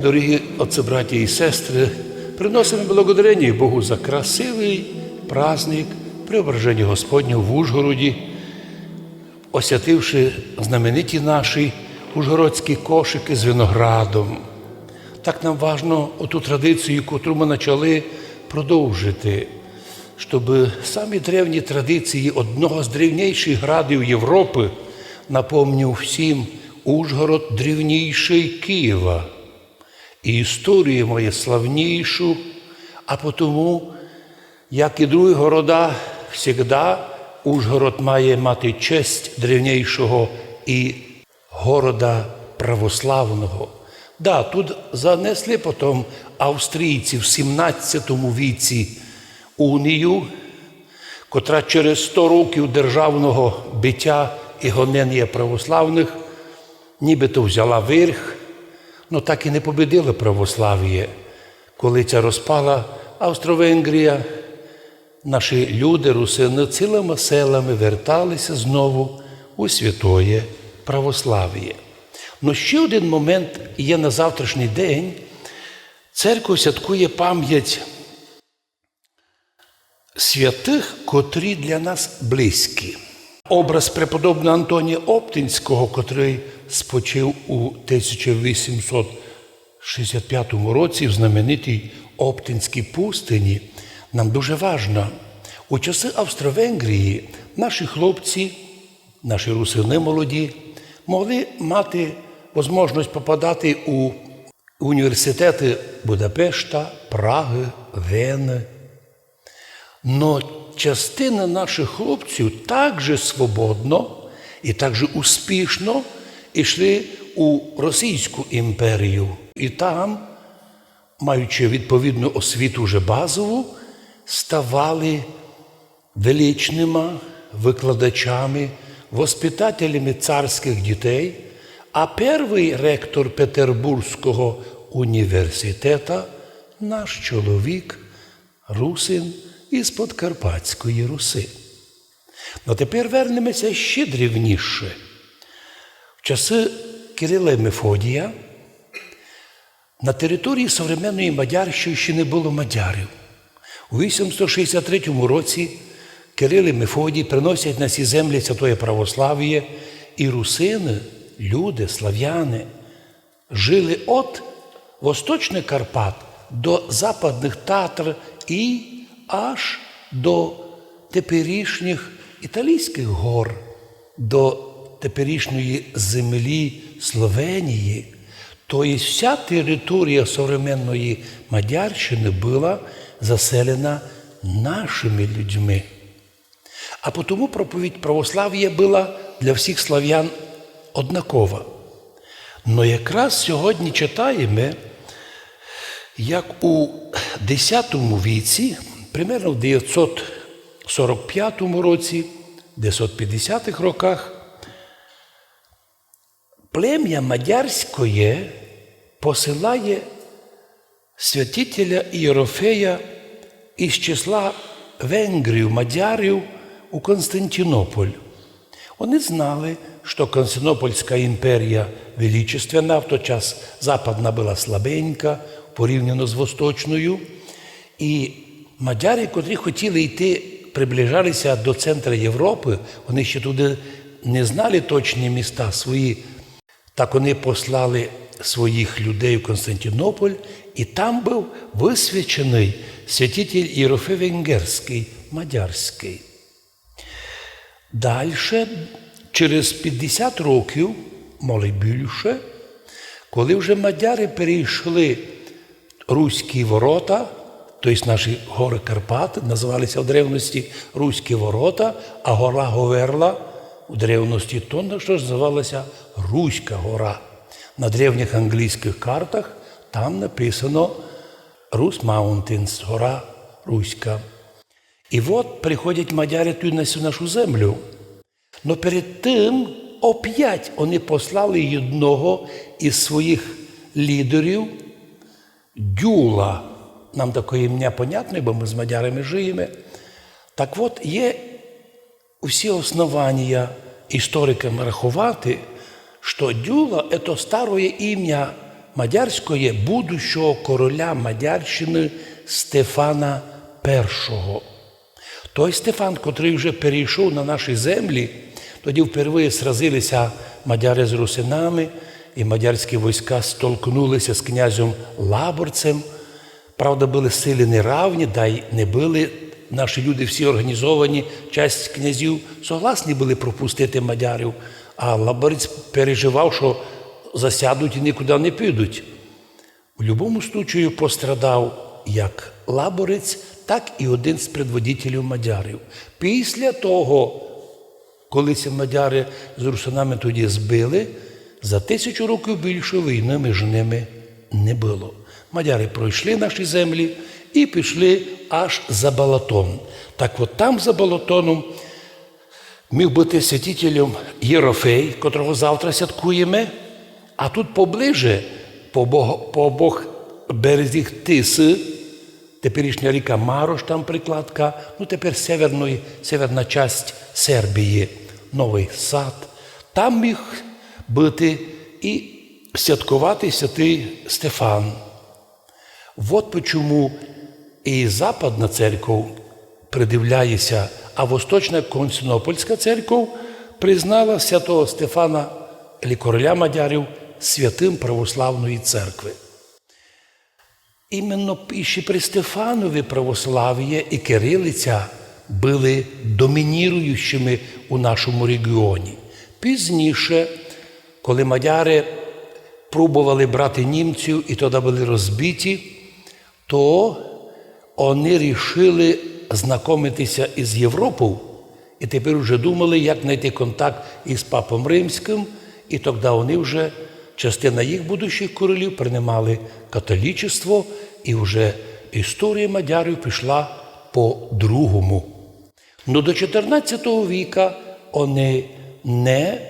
Дорогі отці, браті і сестри, приносимо благодарення Богу за красивий праздник Преображення Господнього в Ужгороді, освятивши знамениті наші ужгородські кошики з виноградом. Так нам важно оту традицію, яку ми почали продовжити, щоб самі древні традиції одного з древніших градів Європи напомнив всім Ужгород древніший Києва. І історію має славнішу, а потому, як і другі города, завжди Ужгород має мати честь древнішого і города православного. Да, тут занесли потім австрійці в 17 віці унію, котра через 100 років державного биття і гонення православних нібито взяла верх, ну так і не победила православ'я. Коли ця розпала Австро-Венгрія, наші люди, русини, цілими селами верталися знову у святоє православ'я. Но ще один момент є на завтрашній день. Церква святкує пам'ять святих, котрі для нас близькі. Образ преподобного Антонія Оптинського, котрий спочив у 1865 році в знаменитій Оптинській пустині, нам дуже важно. У часи Австро-Венгрії наші хлопці, наші русини молоді, могли мати можливість попадати у університети Будапешта, Праги, Вени. Но частина наших хлопців також свободно і також успішно йшли у Російську імперію. І там, маючи відповідну освіту вже базову, ставали величними викладачами, воспитателями царських дітей, а перший ректор Петербурзького університету наш чоловік, русин із Подкарпатської Руси. Ну тепер вернемося ще древніше. В часи Кирила і Мефодія на території современної Мадярщини ще не було мадярів. У 863 році Кирил і Мефодій приносять на ці землі святої православ'я і русини, люди, слав'яни, жили від Восточних Карпат до Западних Татр і аж до теперішніх італійських гор, до теперішньої землі Словенії. Тобто вся територія современної Мадярщини була заселена нашими людьми. А тому проповідь православ'я була для всіх слав'ян однакова. Но якраз сьогодні читаємо, як у X віці, примерно в 945 році, 950-х роках, плем'я Мадярської посилає святителя Ієрофея із числа венгрів, мадярів у Константинополь. Вони знали, що Константинопольська імперія величественна, в той час западна була слабенька порівняно з восточною. І мадяри, котрі хотіли йти, приближалися до центру Європи, вони ще туди не знали точні міста свої. Так вони послали своїх людей в Константинополь, і там був висвячений святитель Єрофей Венгерський, Мадярський. Далі, через 50 років, може більше, коли вже мадяри перейшли Руські ворота, тобто наші гори Карпат, називалися в древності Руські ворота, а гора Говерла у древності то, що називалася Руська гора. На древніх англійських картах там написано Рус Маунтинс, гора Руська. І от приходять мадяри тут на цю нашу землю. Но перед тим оп'ять вони послали одного із своїх лідерів, Дюла. Нам таке ім'я понятне, бо ми з мадярами живемо. Так от є усі основання історикам рахувати, що Дюла це старе ім'я мадярської будущого короля Мадярщини Стефана І. Той Стефан, котрий вже перейшов на наші землі, тоді вперше сразилися мадяри з русинами, і мадярські війська столкнулися з князем Лаборцем. Правда, були сили неравні, да й не були наші люди всі організовані, часть князів согласні були пропустити мадярів, а Лаборець переживав, що засядуть і нікуди не підуть. У будь-якому случаю пострадав як лаборець, так і один з предводителів мадярів. Після того, коли ці мадяри з русинами тоді збили, за тисячу років більше війни між ними не було. Мадяри пройшли наші землі і пішли аж за Балатон. Так от там за Балатоном міг бути святителем Єрофей, котрого завтра святкуємо, а тут поближе, по, обох, по обох березіх Тиси, теперішня ріка Марош, там прикладка, ну тепер северної, северна часть Сербії, Новий Сад. Там міг бути і святкувати святий Стефан. Вот почему і Западна церква придивляється, а Восточна Константинопольська церква признала святого Стефана или короля Мадярів святим православної церкви. Іменно ще при Стефанові православ'я і кирилиця були домініруючими у нашому регіоні. Пізніше, коли мадяри пробували брати німців і тоді були розбиті, то вони рішили знайомитися із Європою і тепер вже думали, як знайти контакт із Папом Римським, і тоді вони вже, частина їх будущих королів, приймали католичество, і вже історія мадярів пішла по-другому. Ну до 14 віка вони не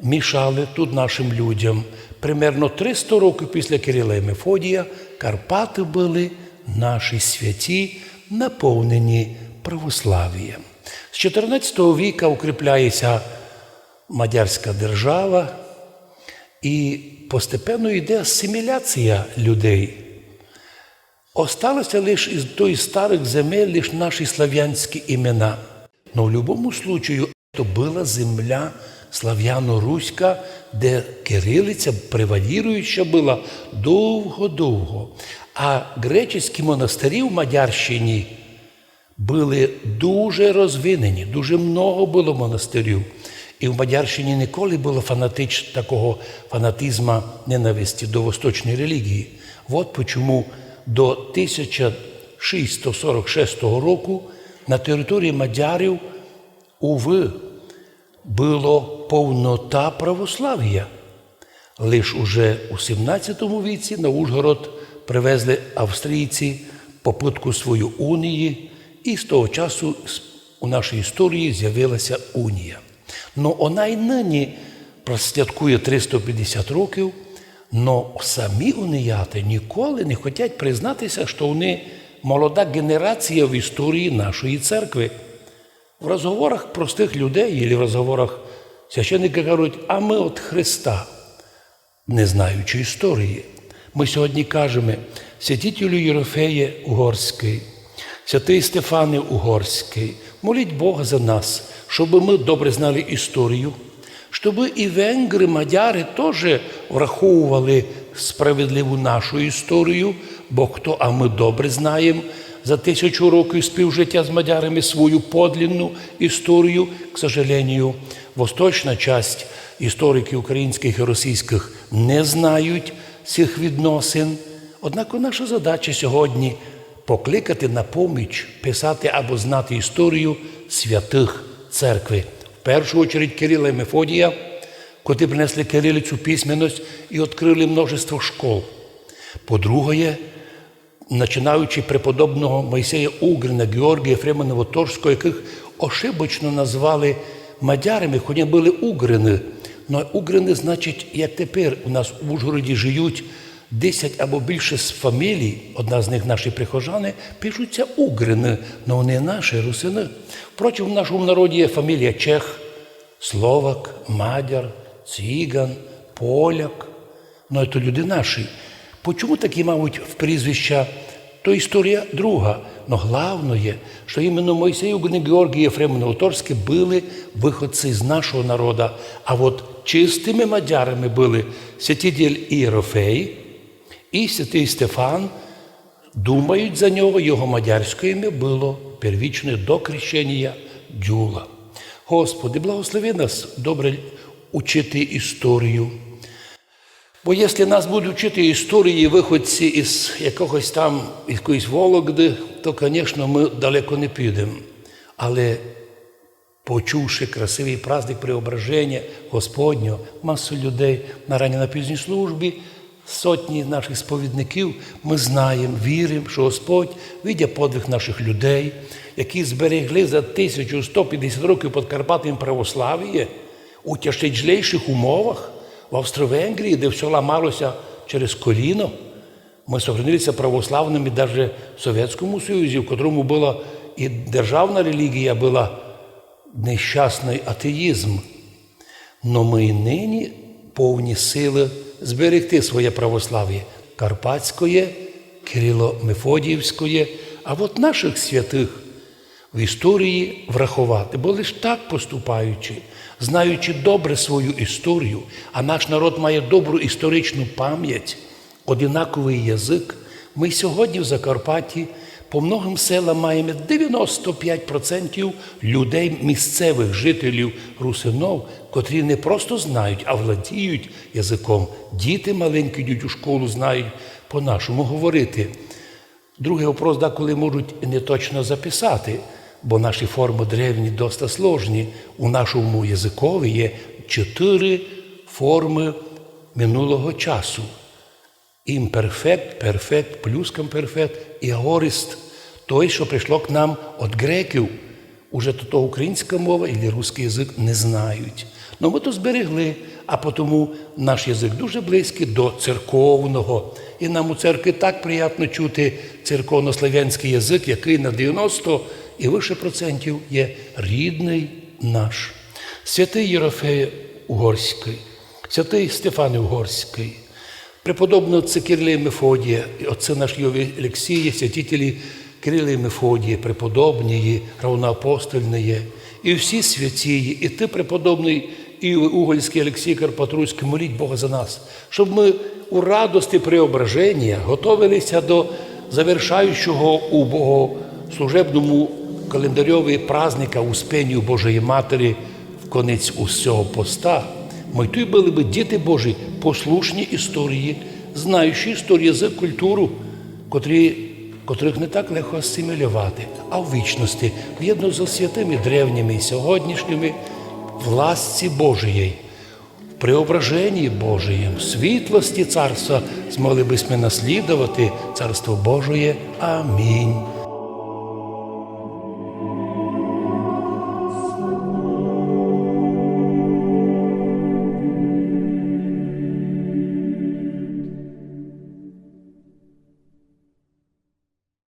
мішали тут нашим людям. Примерно 300 років після Кирила і Мефодія Карпати були наші святі, наповнені православ'ям. З 14 віка укріпляється мадярська держава, і постепенно йде асиміляція людей. Осталося лише із тої старих земель лише наші слав'янські імена. Но в будь-якому случаю це була земля слав'яно-руська, де кирилиця преваліруюча була довго-довго. А греческие монастирі в Мадярщині були дуже розвинені, дуже много було монастирів. І в Мадярщині ніколи було фанатич, такого фанатизму ненависті до восточної релігії. От чому до 1646 року на території Мадярів, уви, було повнота православ'я. Лиш уже у 17 віці на Ужгород привезли австрійці попитку свою унії, і з того часу у нашій історії з'явилася унія. Ну вона й нині прослідкує 350 років, але самі уніяти ніколи не хочуть признатися, що вони молода генерація в історії нашої церкви. В розговорах простих людей, або в розговорах священники кажуть, а ми от Христа, не знаючи історії. Ми сьогодні кажемо святителю Єрофеє Угорський, святий Стефане Угорський, моліть Бога за нас, щоб ми добре знали історію, щоб і венгри, мадяри теж враховували справедливу нашу історію, бо хто, а ми добре знаємо за тисячу років співжиття з мадярами свою подлинну історію, к сожалению, восточна часть істориків українських і російських не знають цих відносин. Однак наша задача сьогодні покликати на поміч, писати або знати історію святих церкви. В першу чергу Кирила і Мефодія, котрі принесли кирилицю письменність і відкрили множество школ. По-друге, починаючи преподобного Мойсея Угрина, Георгія Єфремова Воторського, яких ошибочно назвали мадярами, хоча були угрини. Но угрини, значить, як тепер у нас в Ужгороді живуть 10 або більше з фамілій, одна з них наші прихожани, пишуться угрини, але вони наші русини. Впрочем, в нашому народі є фамілія Чех, Словак, Мадяр, Ціган, Поляк. Ну, це люди наші. Почему такі, мабуть, в прізвища, то історія друга. Но главное, що іменно Мойсей Угодник Георгій Єфрем Новоторський були виходці з нашого народу, а от чистими мадярами були святитель Ієрофей і святий Стефан, думають за нього, його мадярське ім'я було первічне до крещення Дюла. Господи, благослови нас добре учити історію. Бо якщо нас будуть вчити історії виходці із якогось там якоїсь Вологди, то, звісно, ми далеко не підемо. Але почувши красивий праздник преображення Господнього, масу людей на ранні на пізній службі, сотні наших сповідників, ми знаємо, віримо, що Господь видя подвиг наших людей, які зберегли за 1150 років під Карпатом православ'я у тяжелейших умовах в Австро-Венгрії, де все ламалося через коліно. Ми сохранилися православними навіть в Совєтському Союзі, в котрому була і державна релігія, була нещасний атеїзм. Но ми і нині повні сили зберегти своє православ'я Карпатської, Кирило-Мефодіївської, а от наших святих в історії врахувати, бо лише так поступаючи, знаючи добре свою історію, а наш народ має добру історичну пам'ять, одинаковий язик, ми сьогодні в Закарпатті по многим селам маємо 95% людей, місцевих жителів русинов, котрі не просто знають, а владіють язиком. Діти маленькі йдуть у школу, знають по-нашому говорити. Другий вопрос, да, коли можуть не точно записати, бо наші форми древні досить сложні. У нашому язикові є чотири форми минулого часу. Імперфект, перфект, плюскамперфект і аорист. Той, що прийшло к нам від греків. Уже то, то українська мова і русський язик не знають. Ну ми то зберегли, а тому наш язик дуже близький до церковного. І нам у церкві так приємно чути церковнослов'янський язик, який на 90 і вище процентів є рідний наш. Святий Єрофей Угорський, святий Стефан Угорський, преподобного отце Кирила і Мефодія, отце наш Йові Олексія, святителі Кирила і Мефодія, преподобні, равноапостольні, і всі святі, і ти, преподобний і Угольський Олексій Карпатруський, моліть Бога за нас, щоб ми у радості преображення готовилися до завершаючого у богослужебному календарьові праздника Успенію Божої Матері в конець усього поста. Ми й були б діти Божі, послушні історії, знаючи історію за культуру, котрі, котрих не так легко асимілювати, а в вічності, в'єдно з святими древніми і сьогоднішніми в ласці Божиїй, в преображенні Божиєм, в світлості царства змогли би наслідувати Царство Божие. Амінь.